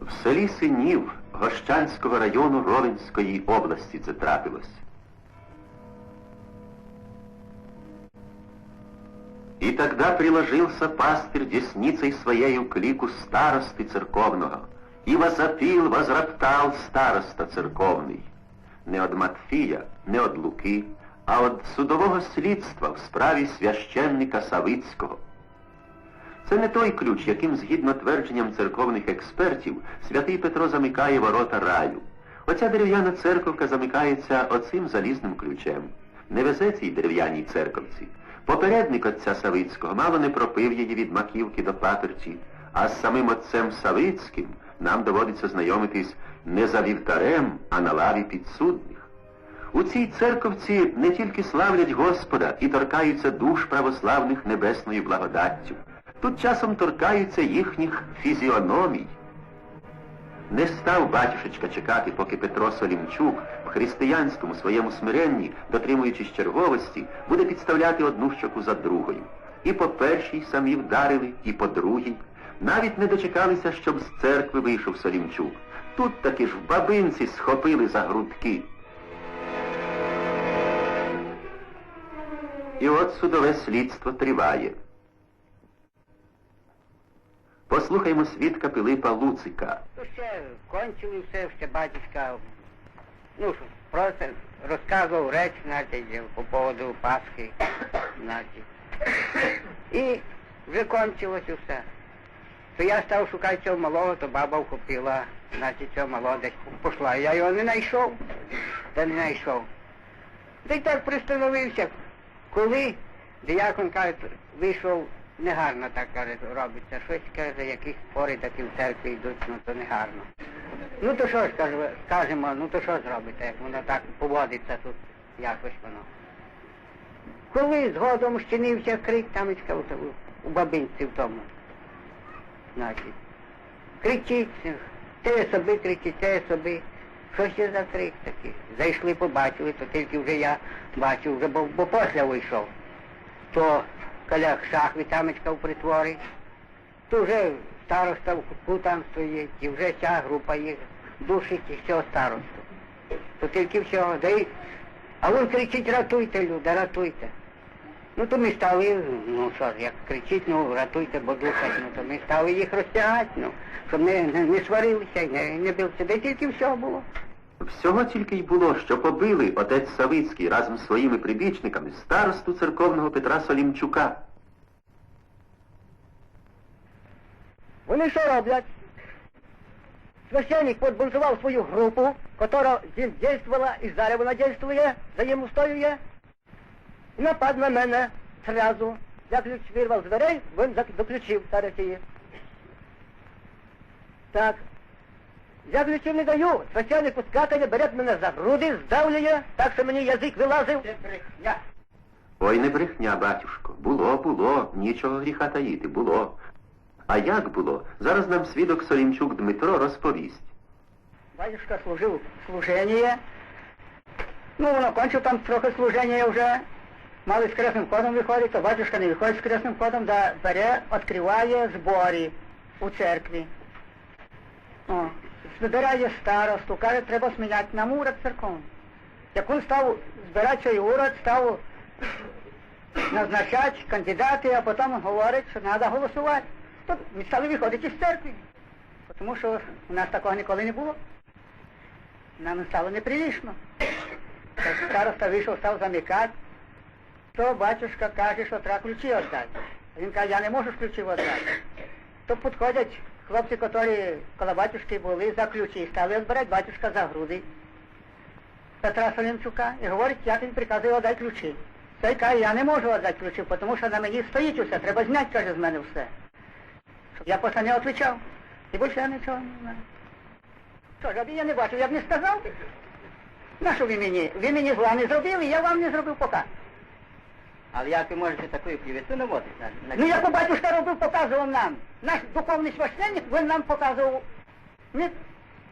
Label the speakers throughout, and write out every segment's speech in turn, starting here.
Speaker 1: В селі Синів Гощанського району Ровенської області це трапилось. И тогда приложился пастырь десницей своею к лику старосты церковного, и возопил, возроптал староста церковний. Не од Матфія, не од Луки, а од судового слідства в справі священника Савицького. Це не той ключ, яким, згідно твердженням церковних експертів, святий Петро замикає ворота раю. Оця дерев'яна церковка замикається оцим залізним ключем. Не везе цій дерев'яній церковці. Попередник отця Савицького мало не пропив її від маківки до паперті, а з самим отцем Савицьким нам доводиться знайомитись не за вівтарем, а на лаві підсудних. У цій церковці не тільки славлять Господа і торкаються душ православних небесною благодаттю. Тут часом торкаються їхніх фізіономій. Не став батюшечка чекати, поки Петро Солімчук в християнському своєму смиренні, дотримуючись черговості, буде підставляти одну щоку за другою. І по першій самі вдарили, і по другій. Навіть не дочекалися, щоб з церкви вийшов Солімчук. Тут таки ж в бабинці схопили за грудки. І от судове слідство триває. Послухаймо свідка Пилипа Луцика.
Speaker 2: То ще кончили все, ще батюшка, ну, що, просто розказував речі, значить, по поводу Пасхи, значить. І вже кончилося все. То я став шукати цього малого, то баба вхопила, значить, цього малого десь пішла. Я його не знайшов, та не знайшов. Та й так пристановився. Коли диякон каже, вийшов негарно, так каже, робиться. Щось каже, якісь спори такі в церкві йдуть, ну то негарно. Ну то що ж каже, кажемо, ну то що зробите, як воно так поводиться тут, якось воно. Коли згодом щинився крик, там у бабинці в тому. Значить, кричить, те собі кричить, те собі. Що ще за крик такий? Зайшли, побачили, то тільки вже я бачив, вже бо, бо після вийшов. То коля шахви тамечка в притворі, то вже староста в кутку там стоїть, і вже ця група їх душить і всього старосту. То тільки всього, да й, а він кричить, ратуйте, люди, ратуйте. Ну то ми стали, ну що ж, як кричить, ну ратуйте, бо душать, ну то ми стали їх розтягати, ну, щоб не, не, не сварилися, і не, не билися, де тільки всього було.
Speaker 1: Всього тільки й було, що побили отець Савицький разом з своїми прибічниками старосту церковного Петра Солімчука.
Speaker 2: Вони що роблять? Священник подбунтував свою групу, яка дійствувала і зараз вона дійствує, взаємостоює. І напад на мене зразу. Я ключ вирвав з дверей, він заключив зараз. Так. Я ключів не даю. Священник пускатиме, бере мене за груди, здавлює, так що мені язик вилазив. Це брехня.
Speaker 1: Ой, не брехня, батюшко. Було, було, нічого гріха таїти, було. А як було? Зараз нам свідок Солімчук Дмитро розповість.
Speaker 2: Батюшка служив служення. Ну, воно кончив там трохи служення вже. Мали з кресним ходом виходить, то батюшка не виходить з кресним ходом, да бере, відкриває збори у церкві. О, збирає старосту, каже, треба зміняти нам уряд церковний. Як він став збирати цей уряд, став назначати кандидати, а потім говорить, що треба голосувати. То ми стали виходити з церкви. Тому що у нас такого ніколи не було. Нам стало неприлично. Так староста вийшов, став замикати, то батюшка каже, що треба ключі віддати. Він каже, я не можу ключі віддати. То підходять хлопці, які коло батюшки були за ключі, стали відбирати батюшка за груди Петра Солімчука і говорить, як він приказує віддати ключі. Цей каже, я не можу віддати ключі, тому що на мені стоїть усе, треба зняти, каже, з мене все. Я просто не відповідав. І більше я нічого не знаю. Що ж, я не бачив, я б не сказав. На що ви мені? Ви мені зла не зробили, я вам не зробив показ.
Speaker 3: Але як ви можете таку клевету наводити? На, на
Speaker 2: Ну як батюшка робив, показував нам. Наш духовний священник, він нам показував. Ми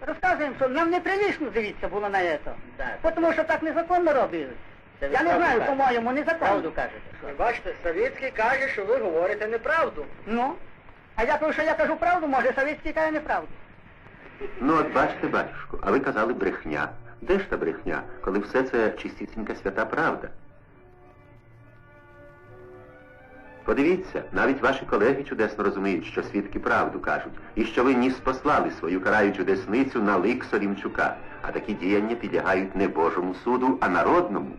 Speaker 2: розказуємо, що нам неприлично дивитися було на це.
Speaker 3: Да.
Speaker 2: Тому що так незаконно робили.
Speaker 3: Це
Speaker 2: Я не знаю, по-моєму, незаконно.
Speaker 3: Правду кажете.
Speaker 4: Бачите, Савіцький каже, що ви говорите неправду.
Speaker 2: Ну,
Speaker 4: А я кажу, що я кажу правду, може Савицький каже неправду.
Speaker 1: Ну, от бачите, батюшко, а ви казали брехня. Де ж та брехня, коли все це чистісінька свята правда? Подивіться, навіть ваші колеги чудесно розуміють, що свідки правду кажуть, і що ви ніс послали свою караючу десницю на лик Солімчука, а такі діяння підлягають не Божому суду, а народному.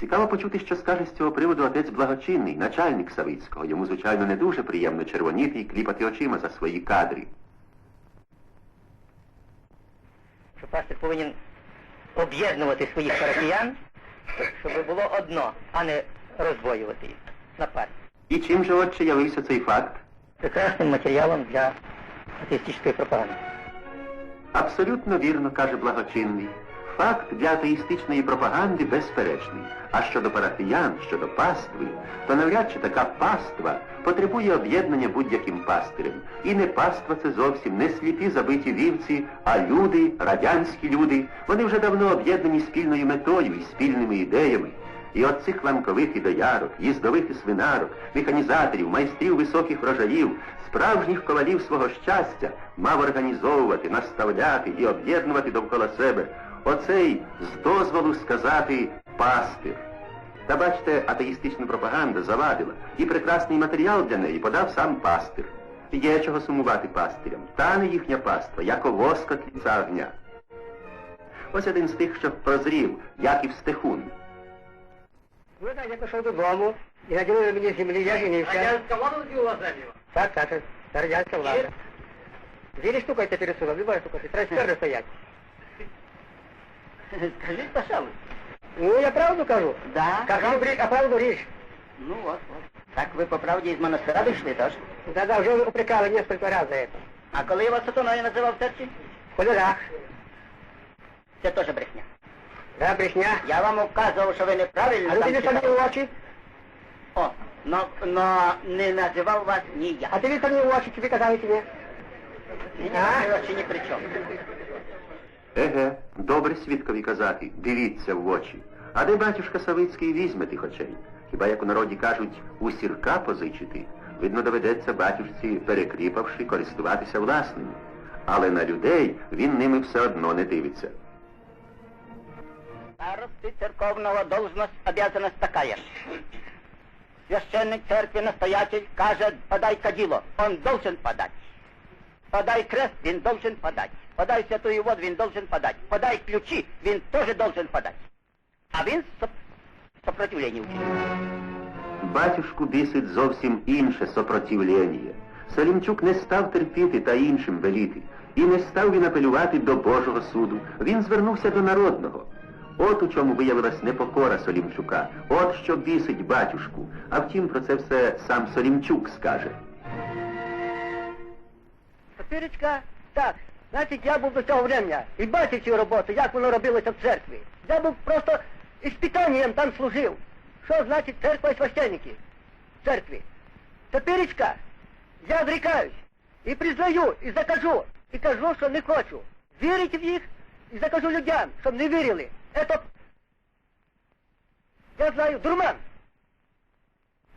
Speaker 1: Цікаво почути, що скаже з цього приводу отець благочинний, начальник Савицького. Йому, звичайно, не дуже приємно червоніти і кліпати очима за свої кадри.
Speaker 3: Що пастир повинен об'єднувати своїх парафіян, щоб було одно, а не роздвоювати їх на парі.
Speaker 1: І чим же, отче, явився цей факт?
Speaker 3: Прекрасним матеріалом для атеїстичної пропаганди.
Speaker 1: Абсолютно вірно, каже благочинний. Факт для атеїстичної пропаганди безперечний. А щодо парафіян, щодо пастви, то навряд чи така паства потребує об'єднання будь-яким пастирем. І не паства це зовсім не сліпі забиті вівці, а люди, радянські люди. Вони вже давно об'єднані спільною метою і спільними ідеями. І от цих ланкових і доярок, їздових і свинарок, механізаторів, майстрів високих врожаїв, справжніх ковалів свого щастя мав організовувати, наставляти і об'єднувати довкола себе оцей з дозволу сказати пастир. Та бачите, атеїстична пропаганда завадила, і прекрасний матеріал для неї подав сам пастир. Є чого сумувати пастирям. Та не їхня паства, як воска тліця огня. Ось один з тих, що прозрів, Яків Стехун.
Speaker 4: Ви знаєте, я пішов додому і наділили мені землі, я женився.
Speaker 3: влада діла землю?
Speaker 4: Так, так, радянська влада. Дві штука це пересула, любая штука, треба стоять.
Speaker 3: Скажіть, пожалуйста.
Speaker 4: Ну, я правду кажу.
Speaker 3: Да.
Speaker 4: Не а правду ріж.
Speaker 3: Ну вот, вот. Так ви по правді із монастира вийшли, теж?
Speaker 4: Да-да, вже упрекали несколько раз за это.
Speaker 3: А коли я вас сатаною називав в церкві?
Speaker 4: В холодах.
Speaker 3: Це теж брехня.
Speaker 4: Да, брехня.
Speaker 3: Я вам указував, що ви неправильно
Speaker 4: А ну ти мені
Speaker 3: читали.
Speaker 4: очі.
Speaker 3: О, но, но не називав вас ні я.
Speaker 4: А ти мені в очі, тобі казали тебе.
Speaker 3: Ні,
Speaker 4: А?
Speaker 3: ви очі ні при чому.
Speaker 1: Еге, добре свідкові казати, дивіться в очі. А де батюшка Савицький візьме тих очей? Хіба як у народі кажуть, у сірка позичити? Видно, доведеться батюшці, перекріпавши, користуватися власними. Але на людей він ними все одно не дивиться.
Speaker 3: Старосты церковного должность, обязанность такая. Священник церкви, настоятель, каже, подай кадило, он должен подать. Подай крест, він должен подать. Подай святую воду, він должен подать. Подай ключи, він тоже должен подать. А він соп... сопротивление учинив.
Speaker 1: Батюшку бісить зовсім інше сопротивлення. Салімчук не став терпіти та іншим веліти, і не став він апелювати до Божого суду. Він звернувся до народного. От у чому виявилась непокора Солімчука, от що бісить батюшку. А втім, про це все сам Солімчук скаже.
Speaker 4: Папірочка, так, значить, я був до цього времени і бачив цю роботу, як воно робилося в церкві. Я був просто іспитанням там служив. Що значить церква і священники в церкві? Теперечка, я зрікаюсь і признаю, і закажу, і кажу, що не хочу. Вірити в їх і закажу людям, щоб не вірили. Это, я знаю, дурман.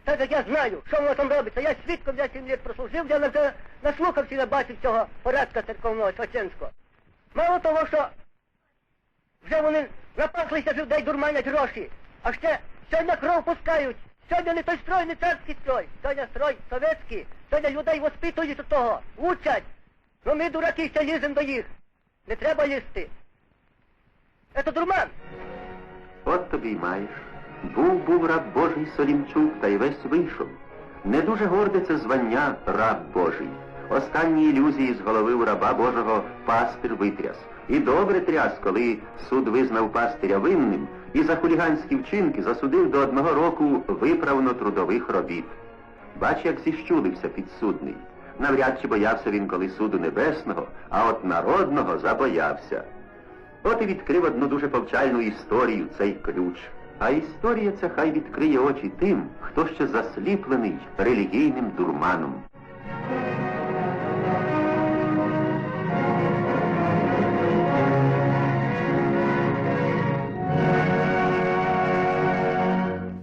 Speaker 4: Так як я знаю, що воно там робиться. Я свідком я 7 літ прослужив, я вже наслухався і набачив цього порядка церковного священського. Мало того, що вже вони напаслися людей дурманять гроші, а ще сьогодні кров пускають. Сьогодні не той строй, не царський строй. Сьогодні строй совєтський. Сьогодні людей воспитують до того, учать. Ну ми дураки ще ліземо до їх. Не треба лізти. Це дурман.
Speaker 1: От тобі й маєш. Був був раб Божий Солімчук, та й весь вийшов. Не дуже горде це звання раб Божий. Останні ілюзії з голови у раба Божого пастир витряс. І добре тряс, коли суд визнав пастиря винним і за хуліганські вчинки засудив до одного року виправно-трудових робіт. Бач, як зіщулився підсудний. Навряд чи боявся він коли суду небесного, а от народного забоявся. От і відкрив одну дуже повчальну історію цей ключ. А історія ця хай відкриє очі тим, хто ще засліплений релігійним дурманом.